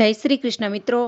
જય શ્રી કૃષ્ણ મિત્રો.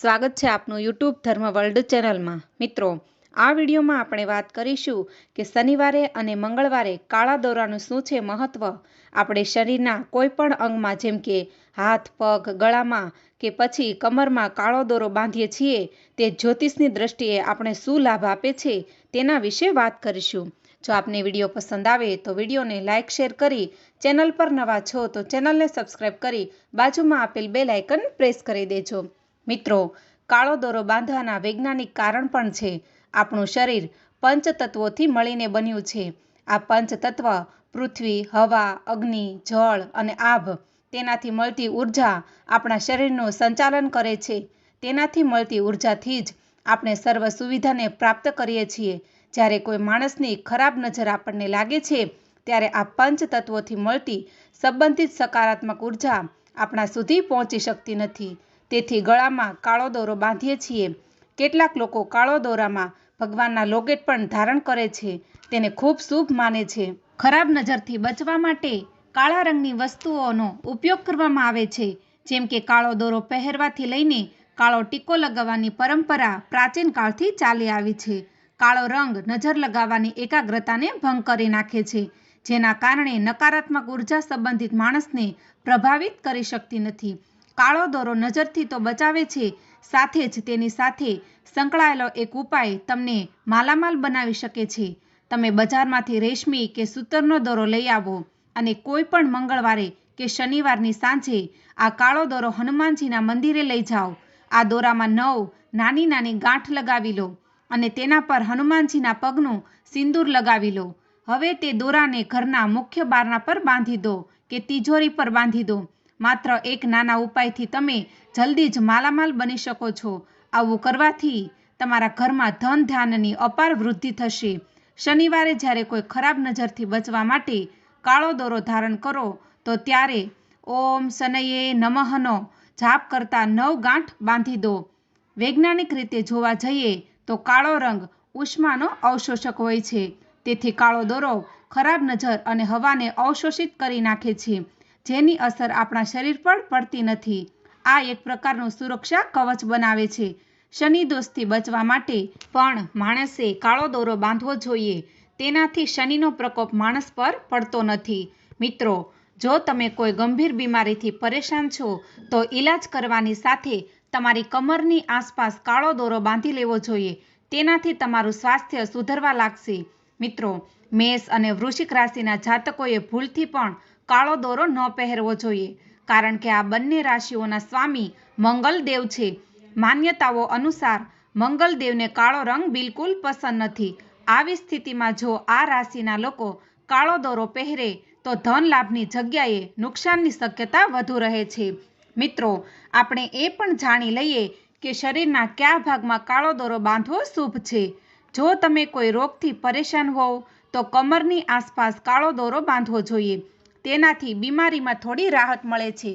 સ્વાગત છે આપનું યુટ્યુબ ધર્મ વર્લ્ડ ચેનલમાં. મિત્રો, આ વિડીયોમાં આપણે વાત કરીશું કે શનિવારે અને મંગળવારે કાળા દોરાનું શું છે મહત્ત્વ આપણે શરીરના કોઈપણ અંગમાં જેમ કે હાથ, પગ, ગળામાં કે પછી કમરમાં કાળો દોરો બાંધીએ છીએ, તે જ્યોતિષની દ્રષ્ટિએ આપણે શું લાભ આપે છે તેના વિશે વાત કરીશું. જો આપને વીડિયો પસંદ આવે તો વિડીયોને લાઇક, શેર કરી ચેનલ પર નવા છો તો ચેનલને સબસ્ક્રાઇબ કરી બાજુમાં આપેલ બે લાઇકન પ્રેસ કરી દેજો. મિત્રો, કાળો દોરો બાંધવાના વૈજ્ઞાનિક કારણ પણ છે. આપણું શરીર પંચતત્વોથી મળીને બન્યું છે. આ પંચતત્વ પૃથ્વી, હવા, અગ્નિ, જળ અને આભ તેનાથી મળતી ઊર્જા આપણા શરીરનું સંચાલન કરે છે. તેનાથી મળતી ઉર્જાથી જ આપણે સર્વ સુવિધાને પ્રાપ્ત કરીએ છીએ. જ્યારે કોઈ માણસની ખરાબ નજર આપણને લાગે છે, ત્યારે આ પંચ તત્વોથી મળતી સંબંધિત સકારાત્મક ઊર્જા આપણા સુધી પહોંચી શકતી નથી. તેથી ગળામાં કાળો દોરો બાંધીએ છીએ. કેટલાક લોકો કાળો દોરામાં ભગવાનના લોકેટ પણ ધારણ કરે છે, તેને ખૂબ શુભ માને છે. ખરાબ નજરથી બચવા માટે કાળા રંગની વસ્તુઓનો ઉપયોગ કરવામાં આવે છે, જેમ કે કાળો દોરો પહેરવાથી લઈને કાળો ટીકો લગાવવાની પરંપરા પ્રાચીન કાળથી ચાલી આવી છે. કાળો રંગ નજર લગાવવાની એકાગ્રતાને ભંગ કરી નાખે છે, જેના કારણે નકારાત્મક ઊર્જા સંબંધિત માણસને પ્રભાવિત કરી શકતી નથી. કાળો દોરો નજરથી તો બચાવે છે, સાથે જ તેની સાથે સંકળાયેલો એક ઉપાય તમને માલામાલ બનાવી શકે છે. તમે બજારમાંથી રેશમી કે સૂતરનો દોરો લઈ આવો અને કોઈ પણ મંગળવારે કે શનિવારની સાંજે આ કાળો દોરો હનુમાનજીના મંદિરે લઈ જાઓ. આ દોરામાં નવ નાની નાની ગાંઠ લગાવી લો. અને તેના પર હનુમાનજીના પગનું સિંદૂર લગાવી લો. હવે તે દોરાને ઘરના મુખ્ય બારણા પર બાંધી દો કે તિજોરી પર બાંધી દો. માત્ર એક નાના ઉપાયથી તમે જલ્દી જ માલામાલ બની શકો છો. આવું કરવાથી તમારા ઘરમાં ધન ધ્યાનની અપાર વૃદ્ધિ થશે. શનિવારે જ્યારે કોઈ ખરાબ નજરથી બચવા માટે કાળો દોરો ધારણ કરો, તો ત્યારે ઓમ શનયે નમઃનો જાપ કરતા નવ ગાંઠ બાંધી દો. વૈજ્ઞાનિક રીતે જોવા જઈએ તો કાળો રંગ ઉષ્માનો અવશોષક હોય છે. તેથી કાળો દોરો ખરાબ નજર અને હવાને અવશોષિત કરી નાખે છે, જેની અસર આપણા શરીર પર પડતી નથી. આ એક પ્રકારનું સુરક્ષા કવચ બનાવે છે. શનિ દોષથી બચવા માટે પણ માણસે કાળો દોરો બાંધવો જોઈએ. તેનાથી શનિનો પ્રકોપ માણસ પર પડતો નથી. મિત્રો, જો તમે કોઈ ગંભીર બીમારીથી પરેશાન છો, તો ઈલાજ કરવાની સાથે તમારી કમરની આસપાસ કાળો દોરો બાંધી લેવો જોઈએ. તેનાથી તમારું સ્વાસ્થ્ય સુધરવા લાગશે. મિત્રો, મેષ અને વૃશ્ચિક રાશિના જાતકોએ ભૂલથી પણ કાળો દોરો ન પહેરવો જોઈએ. કારણ કે આ બંને રાશિઓના સ્વામી મંગલદેવ છે. માન્યતાઓ અનુસાર, મંગલદેવને કાળો રંગ બિલકુલ પસંદ નથી. આવી સ્થિતિમાં જો આ રાશિના લોકો કાળો દોરો પહેરે, તો ધન લાભની જગ્યાએ નુકસાનની શક્યતા વધુ રહે છે. મિત્રો, આપણે એ પણ જાણી લઈએ કે શરીરના કયા ભાગમાં કાળો દોરો બાંધવો શુભ છે. જો તમે કોઈ રોગથી પરેશાન હોવ, તો કમરની આસપાસ કાળો દોરો બાંધવો જોઈએ. તેનાથી બીમારીમાં થોડી રાહત મળે છે.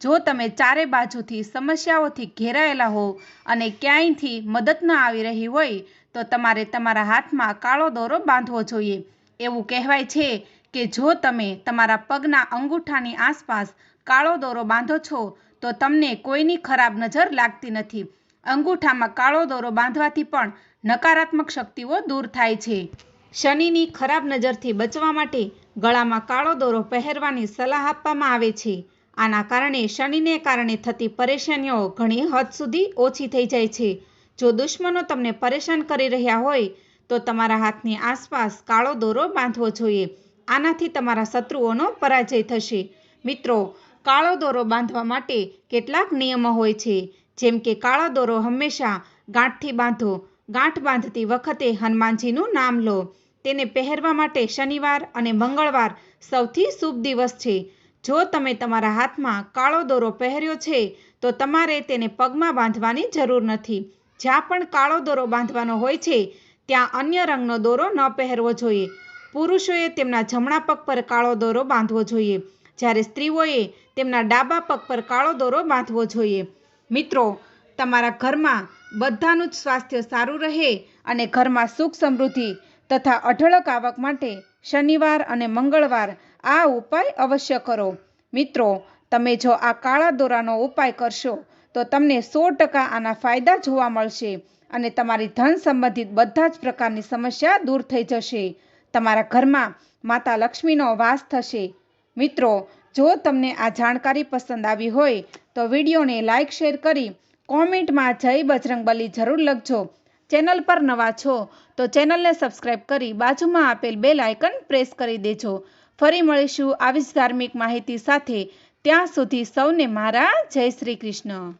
જો તમે ચારે બાજુથી સમસ્યાઓથી ઘેરાયેલા હો અને ક્યાંયથી મદદ ન આવી રહી હોય, તો તમારે તમારા હાથમાં કાળો દોરો બાંધવો જોઈએ. એવું કહેવાય છે કે જો તમે તમારા પગના અંગૂઠાની આસપાસ કાળો દોરો બાંધો છો, તો તમને કોઈની ખરાબ નજર લાગતી નથી. અંગૂઠામાં કાળો દોરો બાંધવાથી પણ નકારાત્મક શક્તિઓ દૂર થાય છે. શનિની ખરાબ નજરથી બચવા માટે ગળામાં કાળો દોરો પહેરવાની સલાહ આપવામાં આવે છે. આના કારણે શનિને કારણે થતી પરેશાનીઓ ઘણી હદ સુધી ઓછી થઈ જાય છે. જો દુશ્મનો તમને પરેશાન કરી રહ્યા હોય, તો તમારા હાથની આસપાસ કાળો દોરો બાંધવો જોઈએ. આનાથી તમારા શત્રુઓનો પરાજય થશે. મિત્રો, કાળો દોરો બાંધવા માટે કેટલાક નિયમો હોય છે. જેમ કે કાળો દોરો હંમેશા ગાંઠથી બાંધો. ગાંઠ બાંધતી વખતે હનુમાનજીનું નામ લો. તેને પહેરવા માટે શનિવાર અને મંગળવાર સૌથી શુભ દિવસ છે. જો તમે તમારા હાથમાં કાળો દોરો પહેર્યો છે, તો તમારે તેને પગમાં બાંધવાની જરૂર નથી. જ્યાં પણ કાળો દોરો બાંધવાનો હોય છે, ત્યાં અન્ય રંગનો દોરો ન પહેરવો જોઈએ. પુરુષોએ તેમના જમણા પગ પર કાળો દોરો બાંધવો જોઈએ. જ્યારે સ્ત્રીઓએ તેમના ડાબા પગ પર કાળો દોરો બાંધવો જોઈએ. મિત્રો, તમારા ઘરમાં બધાનું જ સ્વાસ્થ્ય સારું રહે અને ઘરમાં સુખ સમૃદ્ધિ તથા અઢળક આવક માટે શનિવાર અને મંગળવાર આ ઉપાય અવશ્ય કરો. મિત્રો, તમે જો આ કાળા દોરાનો ઉપાય કરશો, તો તમને સો ટકા આના ફાયદા જોવા મળશે અને તમારી ધન સંબંધિત બધા જ પ્રકારની સમસ્યા દૂર થઈ જશે. તમારા ઘરમાં માતા લક્ષ્મીનો વાસ થશે. મિત્રો, જો તમને આ જાણકારી પસંદ આવી હોય, તો વિડીયોને લાઇક શેર કરી કોમેન્ટમાં જય બજરંગબલી જરૂર લખજો. ચેનલ પર નવા છો, તો ચેનલને સબસ્ક્રાઈબ કરી બાજુમાં આપેલ બે લાયકન પ્રેસ કરી દેજો. ફરી મળીશું આવી જ ધાર્મિક માહિતી સાથે. ત્યાં સુધી સૌને મારા જય શ્રી કૃષ્ણ.